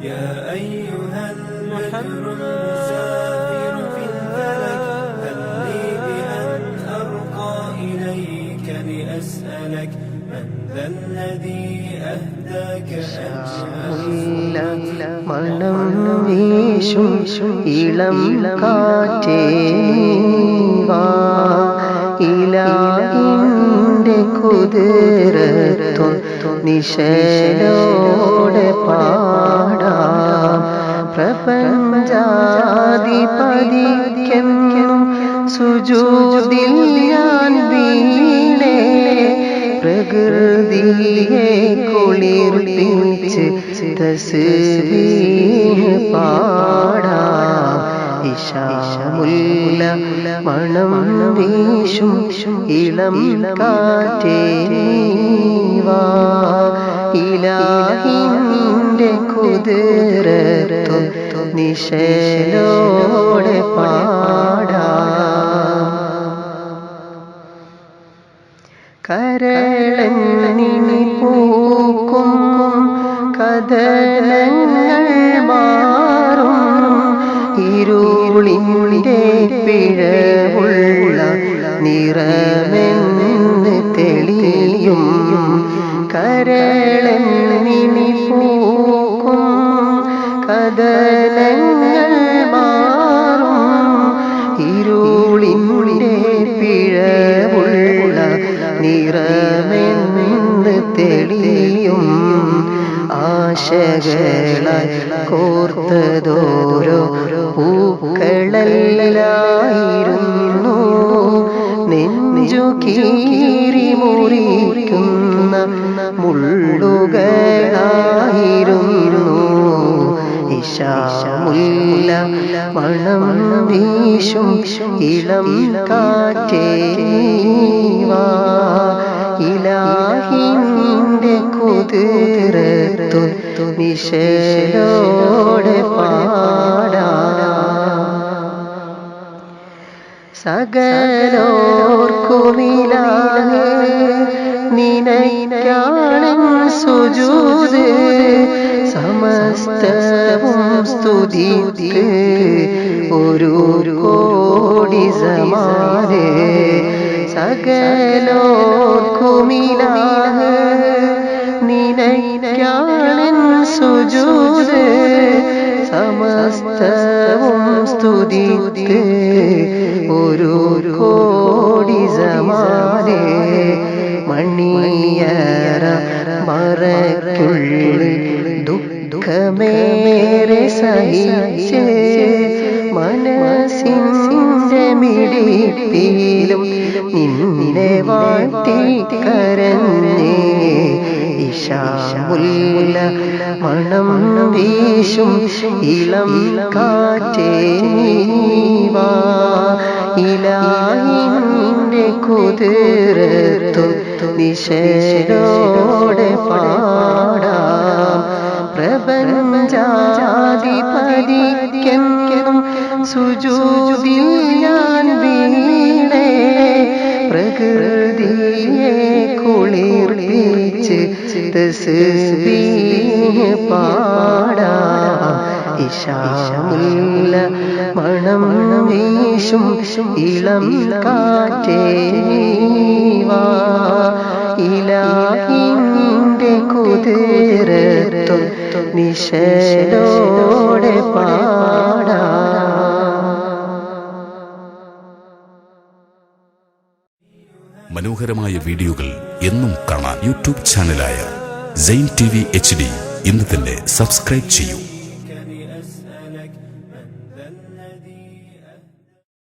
يا أيها البدر المسافر في الفلك هل لي بأن أرقى إليك لأسألك من ذا الذي أهداك أجمل മണം വീശും ഇളം കാറ്റേ വാ ഇലാഹിന്റെ കുതിരത്തു നിശലോടെ പാടാം. പ്രപഞ്ചാധിപതിക്കെന്നും സുജൂതിൽ വീണേ. പ്രകൃതിയെ കുളിർപ്പിച്ച് തസ്ബീഹ് പാടാം. മണം വീശും ഇളം കാറ്റേ. വാ ഇലാഹിന്റെ കുതിരത്തു നിശലോടെ പാടാ. കരളന്നിനി പൂക്കും കഥനങ്ങൾ മാറും. ഇരുളിന്റെ പിഴവുള്ള നിറമെന്ന് കഥനങ്ങൾ മാറും. ഇരുളിന്റെ പിഴവുള്ള നിറമെന്ന് തെളിയും ആശകളാൽ കോർത്തതോരോ പൂക്കളല്ലായിരുന്നു നെഞ്ചു കീറി മുറിക്കുന്ന മുള്ളുകളായിരുന്നു ഇശാമുല്ല മണം വീശും ഇളം കാറ്റേ വാ ഇലാഹിന്റെ കുതിരത്തു നിശലോടെ പാടാം. സകലോർക്കുമിലാകെ നിനയ്ക്കാണെൻ സുജൂത് സമസ്തവും സ്തുതിക്ക് ഒരു കോടി സമാരെ സകലോർക്കുമിലാകെ നിനയ്ക്കാണെൻ സുജൂത് സമസ്തവും സ്തുതിക്ക് ഒരു കോടി സമാരെ മണിയറ മറക്കുള്ളിൽ ദുഃഖമേറെ സഹിച്ച് മനസ്സിന്റെ മിടിപ്പിലും നിന്നെ വാഴ്ത്തി കരഞ്ഞേ. ഇഷാമുല്ല മണം വീശും ഇളം കാറ്റേ നീവാ. ഇലാഹിന്റെ കുതിരത്തു നിശലോടെ പാടാം സുജൂതിൽ ഞാൻ വീണേ. പ്രകൃതിയെ കുളിർപ്പിച്ച് പാടാം. ഇശാമുല്ല മണം വീശും ഇളം കാറ്റേ വാ. ഇലാഹിന്റെ കുതിരത്തു പാടാം. മനോഹരമായ വീഡിയോകൾ എന്നും കാണാൻ YouTube ചാനലായ Zain T V H D ഇന്ന് തന്നെ സബ്സ്ക്രൈബ് ചെയ്യൂ.